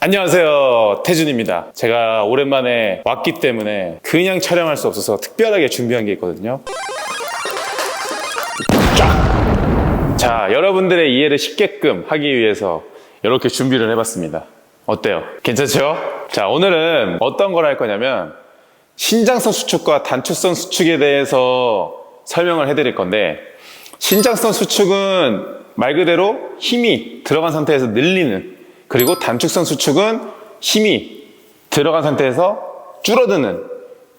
안녕하세요 태준입니다 제가 오랜만에 왔기 때문에 그냥 촬영할 수 없어서 특별하게 준비한 게 있거든요 쫙! 자 여러분들의 이해를 쉽게끔 하기 위해서 이렇게 준비를 해봤습니다 어때요? 괜찮죠? 자 오늘은 어떤 걸 할 거냐면 신장성 수축과 단축성 수축에 대해서 설명을 해드릴 건데 신장성 수축은 말 그대로 힘이 들어간 상태에서 늘리는 그리고 단축성 수축은 힘이 들어간 상태에서 줄어드는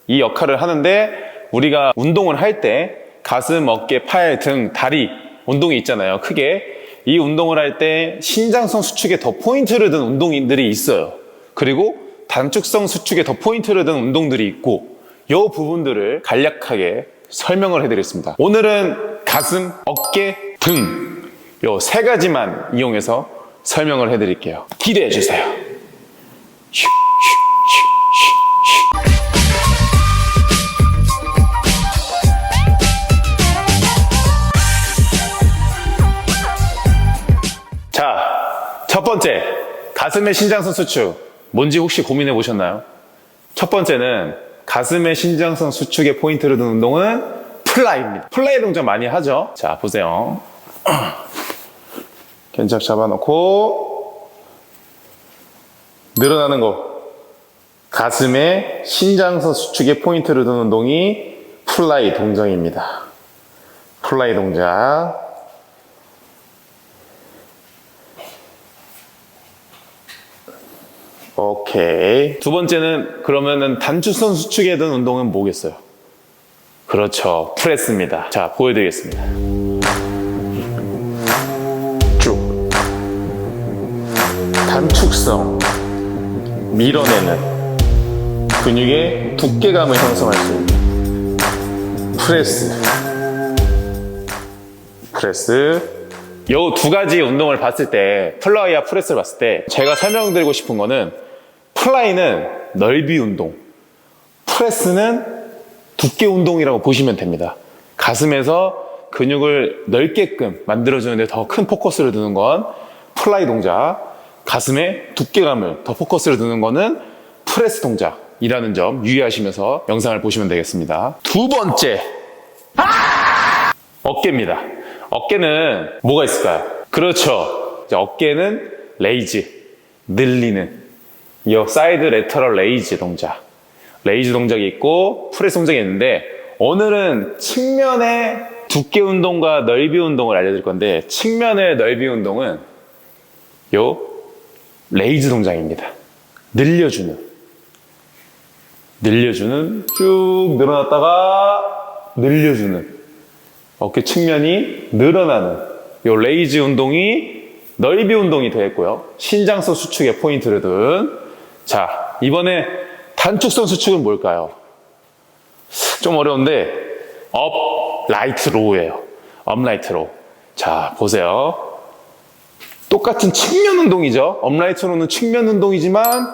이 역할을 하는데 우리가 운동을 할 때 가슴, 어깨, 팔, 등, 다리 운동이 있잖아요. 크게 이 운동을 할 때 신장성 수축에 더 포인트를 둔 운동들이 있어요. 그리고 단축성 수축에 더 포인트를 둔 운동들이 있고 이 부분들을 간략하게 설명을 해드리겠습니다. 오늘은 가슴, 어깨, 등요세 가지만 이용해서 설명을 해드릴게요. 기대해 주세요. 자, 첫 번째 가슴의 신장성 수축 뭔지 혹시 고민해 보셨나요? 첫 번째는 가슴의 신장성 수축에 포인트를 둔 운동은 플라이입니다. 플라이 동작 많이 하죠? 자, 보세요. 견착 잡아놓고 늘어나는 거. 가슴의 신장성 수축에 포인트를 둔 운동이 플라이 동작입니다. 플라이 동작. 오케이. 두 번째는 그러면은 단축성 수축에 든 운동은 뭐겠어요? 그렇죠. 프레스입니다. 자, 보여드리겠습니다. 단축성. 밀어내는. 근육의 두께감을 형성할 수 있는. 프레스. 프레스. 요 두 가지 운동을 봤을 때, 플라이와 프레스를 봤을 때, 제가 설명드리고 싶은 거는, 플라이는 넓이 운동, 프레스는 두께 운동이라고 보시면 됩니다. 가슴에서 근육을 넓게끔 만들어주는데 더 큰 포커스를 두는 건 플라이 동작, 가슴의 두께감을 더 포커스를 두는 거는 프레스 동작이라는 점 유의하시면서 영상을 보시면 되겠습니다. 두 번째, 어깨입니다. 어깨는 뭐가 있을까요? 그렇죠. 어깨는 레이즈, 늘리는 이 사이드 레터럴 레이즈 동작. 레이즈 동작이 있고 프레스 동작이 있는데 오늘은 측면의 두께 운동과 넓이 운동을 알려드릴 건데 측면의 넓이 운동은 요 레이즈 동작입니다. 늘려주는 늘려주는 쭉 늘어났다가 늘려주는 어깨 측면이 늘어나는 요 레이즈 운동이 넓이 운동이 되겠고요. 신장성 수축에 포인트를 둔. 자, 이번에 단축성 수축은 뭘까요? 좀 어려운데, 업, 라이트 로우예요. 업, 라이트 로우. 자, 보세요. 똑같은 측면 운동이죠. 업, 라이트 로우는 측면 운동이지만,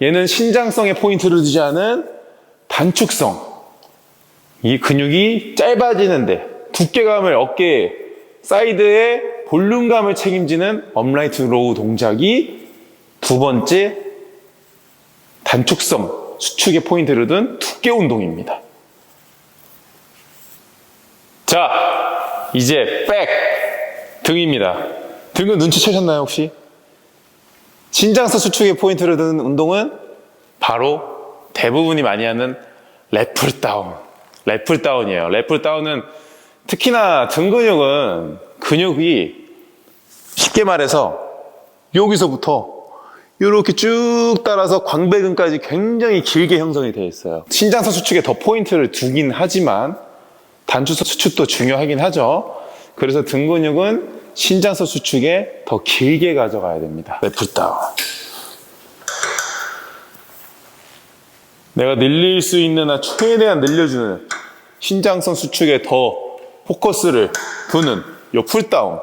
얘는 신장성에 포인트를 두지 않은 단축성. 이 근육이 짧아지는데, 두께감을 어깨 사이드에 볼륨감을 책임지는 업라이트 로우 동작이 두 번째 단축성 수축의 포인트를 둔 두께 운동입니다. 자, 이제 백 등입니다. 등은 눈치채셨나요 혹시? 신장성 수축의 포인트를 둔 운동은 바로 대부분이 많이 하는 래플 다운. 래플 다운이에요. 래플 다운은 특히나 등 근육은 근육이 쉽게 말해서 여기서부터 이렇게 쭉 따라서 광배근까지 굉장히 길게 형성이 되어 있어요. 신장성 수축에 더 포인트를 두긴 하지만 단추성 수축도 중요하긴 하죠. 그래서 등 근육은 신장성 수축에 더 길게 가져가야 됩니다. 래프다운. 내가 늘릴 수 있는 한 최대한 늘려주는 신장성 수축에 더 포커스를 두는 요 풀다운.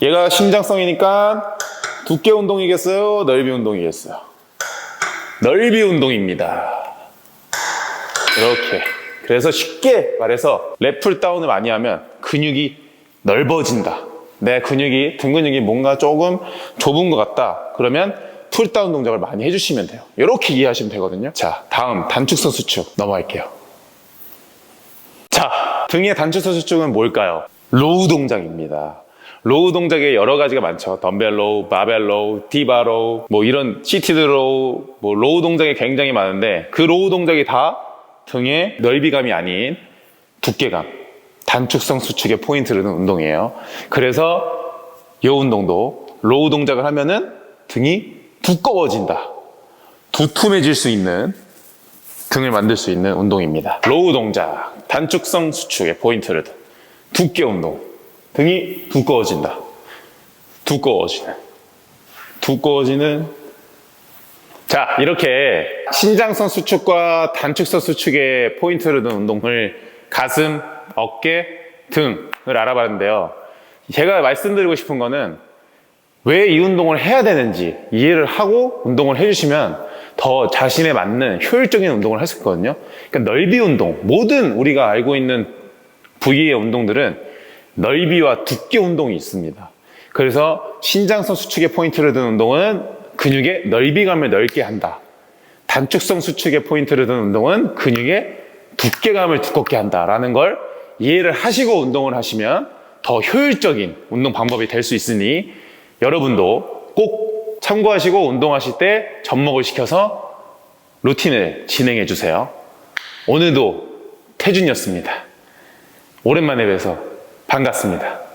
얘가 신장성이니까 두께 운동이겠어요? 넓이 운동이겠어요? 넓이 운동입니다. 이렇게. 그래서 쉽게 말해서 랩풀 다운을 많이 하면 근육이 넓어진다. 내 근육이, 등 근육이 뭔가 조금 좁은 것 같다. 그러면 풀다운 동작을 많이 해주시면 돼요. 이렇게 이해하시면 되거든요. 자, 다음 단축선 수축 넘어갈게요. 자, 등의 단축선 수축은 뭘까요? 로우 동작입니다. 로우 동작에 여러 가지가 많죠. 덤벨 로우, 바벨 로우, 디바 로우, 뭐 이런 시티드 로우, 뭐 로우 동작이 굉장히 많은데 그 로우 동작이 다 등의 넓이감이 아닌 두께감, 단축성 수축의 포인트를 둔 운동이에요. 그래서 이 운동도 로우 동작을 하면은 등이 두꺼워진다. 두툼해질 수 있는 등을 만들 수 있는 운동입니다. 로우 동작, 단축성 수축의 포인트를 둔 두께 운동. 등이 두꺼워진다. 두꺼워지는. 두꺼워지는. 자, 이렇게 신장선 수축과 단축선 수축의 포인트를 둔 운동을 가슴, 어깨, 등을 알아봤는데요. 제가 말씀드리고 싶은 거는 왜 이 운동을 해야 되는지 이해를 하고 운동을 해주시면 더 자신에 맞는 효율적인 운동을 할 수 있거든요. 그러니까 넓이 운동, 모든 우리가 알고 있는 부위의 운동들은 넓이와 두께 운동이 있습니다. 그래서 신장선 수축의 포인트를 둔 운동은 근육의 넓이감을 넓게 한다. 단축성 수축의 포인트를 둔 운동은 근육의 두께감을 두껍게 한다라는 걸 이해를 하시고 운동을 하시면 더 효율적인 운동 방법이 될 수 있으니 여러분도 꼭 참고하시고 운동하실 때 접목을 시켜서 루틴을 진행해 주세요. 오늘도 태준이었습니다. 오랜만에 뵈서 반갑습니다.